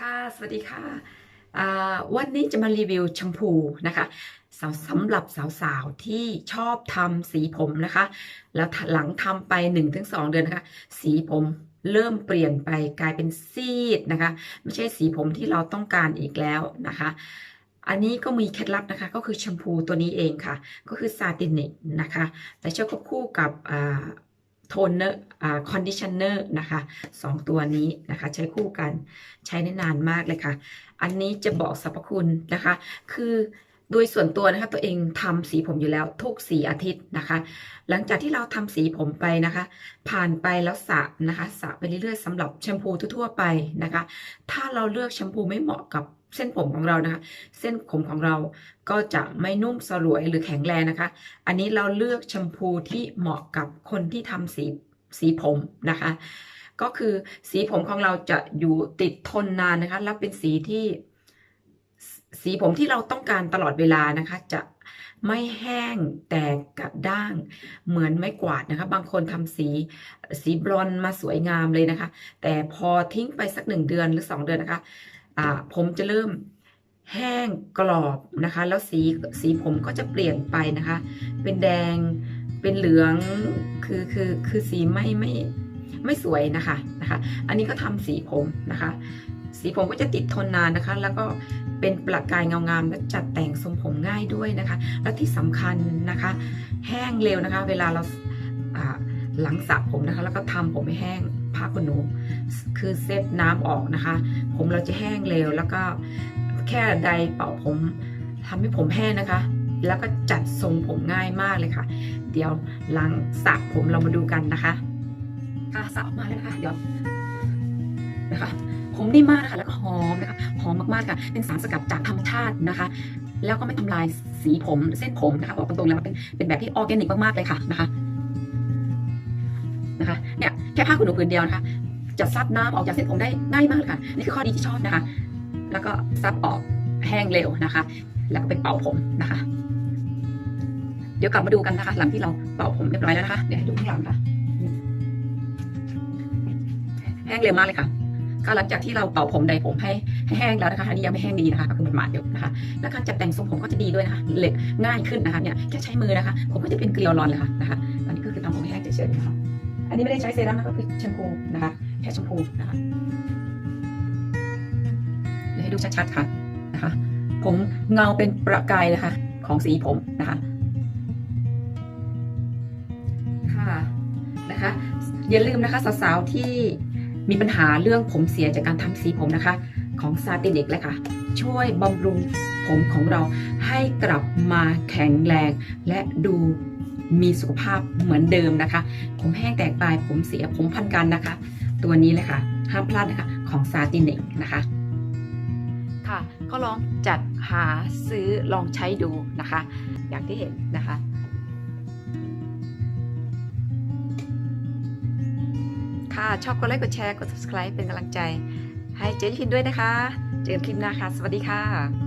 ค่ะ สวัสดีค่ะ วันนี้จะมารีวิวแชมพูนะคะสำสำหรับสาวๆที่ชอบทำสีผมนะคะ แล้วหลังทำไป 1-2 เดือนนะคะ สีผมเริ่มเปลี่ยนไปกลายเป็นซีดนะคะ ไม่ใช่สีผมที่เราต้องการอีกแล้วนะคะ อันนี้ก็มีเคล็ดลับนะคะ ก็คือแชมพูตัวนี้เองค่ะ ก็คือซาตินิกนะคะ แต่ใช้ควบคู่กับ โทนเนอร์อ่าคอนดิชเนอร์นะคะสองตัวนี้นะคะใช้คู่กันใช้ได้นานมากเลยค่ะ อันนี้จะบอกสรรพคุณนะคะ คือ โดยส่วนตัวนะคะตัวเองทำสีผมอยู่แล้วทุกสีอาทิตย์นะคะ หลังจากที่เราทำสีผมไปนะคะ ผ่านไปแล้วสระนะคะสระไปเรื่อยๆสำหรับแชมพูทั่วๆไปนะคะ ถ้าเราเลือกแชมพูไม่เหมาะกับเส้นผมของเรานะคะ เส้นผมของเราก็จะไม่นุ่มสลวยหรือแข็งแรงนะคะ อันนี้เราเลือกแชมพูที่เหมาะกับคนที่ทำสีสีผมนะคะ ก็คือสีผมของเราจะอยู่ติดทนนานนะคะ แล้วเป็นสีที่ สีผมที่เราต้องการตลอดเวลานะคะ จะไม่แห้งแตกกระด้าง เหมือนไม้กวาดนะคะ บางคนทำสีสีบลอนมาสวยงามเลยนะคะ แต่พอทิ้งไปสักหนึ่งเดือนหรือสองเดือนนะคะผมจะเริ่มแห้งกรอบนะคะ แล้วสีสีผมก็จะเปลี่ยนไปนะคะ เป็นแดงเป็นเหลืองคือคือคือสีไม่ไม่ไม่สวยนะคะนะคะ อันนี้ก็ทำสีผมนะคะ สีผมก็จะติดทนนานนะคะ แล้วก็ เป็นประกายเงางามและจัดแต่งทรงผมง่ายด้วยนะคะ และที่สำคัญนะคะ แห้งเร็วนะคะ เวลาเราอ่าหลังสระผมนะคะ แล้วก็ทำผมให้แห้งผ้าขนหนูคือเซตน้ำออกนะคะ ผมเราจะแห้งเร็วแล้วก็แค่ใดเป่าผมทำให้ผมแห้งนะคะ แล้วก็จัดทรงผมง่ายมากเลยค่ะ เดี๋ยวหลังสระผมเรามาดูกันนะคะค่ะสระออกมาแล้วนะคะเดี๋ยวนะคะผ มนิ่มากนะคะแล้วก็หอมนะคะหอมมากๆค่ะ เป็นสารสกัดจากธรรมชาตินะคะ แล้วก็ไม่ทำลายสีผมเส้นผมนะคะบอกตรงๆแล้วเป็นเป็นแบบที่ออร์แกนิกมากๆเลยค่ะนะคะนะคะเนี่ยแค่ผ้าขนหนูผืนเดียวนะคะจะซับน้ำออกจากเส้นผมได้ง่ายมากเลยค่ะ นี่คือข้อดีที่ชอบนะคะ แล้วก็ซับออกแห้งเร็วนะคะ แล้วก็ไปเป่าผมนะคะ เดี๋ยวกลับมาดูกันนะคะ หลังที่เราเป่าผมเรียบร้อยแล้วนะคะ เดี๋ยวให้ดูข้างหลังค่ะ แห้งเร็วมากเลยค่ะ ก็หลังจากที่เราเป่าผมใดผมให้ให้แห้งแล้วนะคะอันนี้ยังไม่แห้งดีนะคะก็คือหมาดอยู่นะคะ แล้วการจัดแต่งทรงผมก็จะดีด้วยนะคะเล็กง่ายขึ้นนะคะเนี่ยแค่ใช้มือนะคะ ผมก็จะเป็นเกลียวรอนเลยค่ะนะคะอันนี้ก็คือทำผมให้แห้งเฉยๆนะคะอันนี้ไม่ได้ใช้เซรั่มนะคะก็คือแชมพูนะคะแค่แชมพูนะคะเดี๋ยวให้ดูชัดๆค่ะนะคะ ผมเงาเป็นประกายนะคะ ของสีผมนะคะค่ะนะคะอย่าลืมนะคะสาวๆที่ มีปัญหาเรื่องผมเสียจากการทำสีผมนะคะ ของซาตินิกเลยค่ะ ช่วยบำรุงผมของเราให้กลับมาแข็งแรง และดูมีสุขภาพเหมือนเดิมนะคะ ผมแห้งแตกปลายผมเสียผมพันกันนะคะ ตัวนี้เลยค่ะ ห้ามพลาดนะคะของซาตินิกนะคะ ค่ะก็ลองจัดหาซื้อลองใช้ดูนะคะ อย่างที่เห็นนะคะ ค่ะ ชอบกดไลค์กดแชร์กด subscribe เป็นกำลังใจ ให้เจ๊พินด้วยนะคะ เจอกันคลิปหน้าค่ะ สวัสดีค่ะ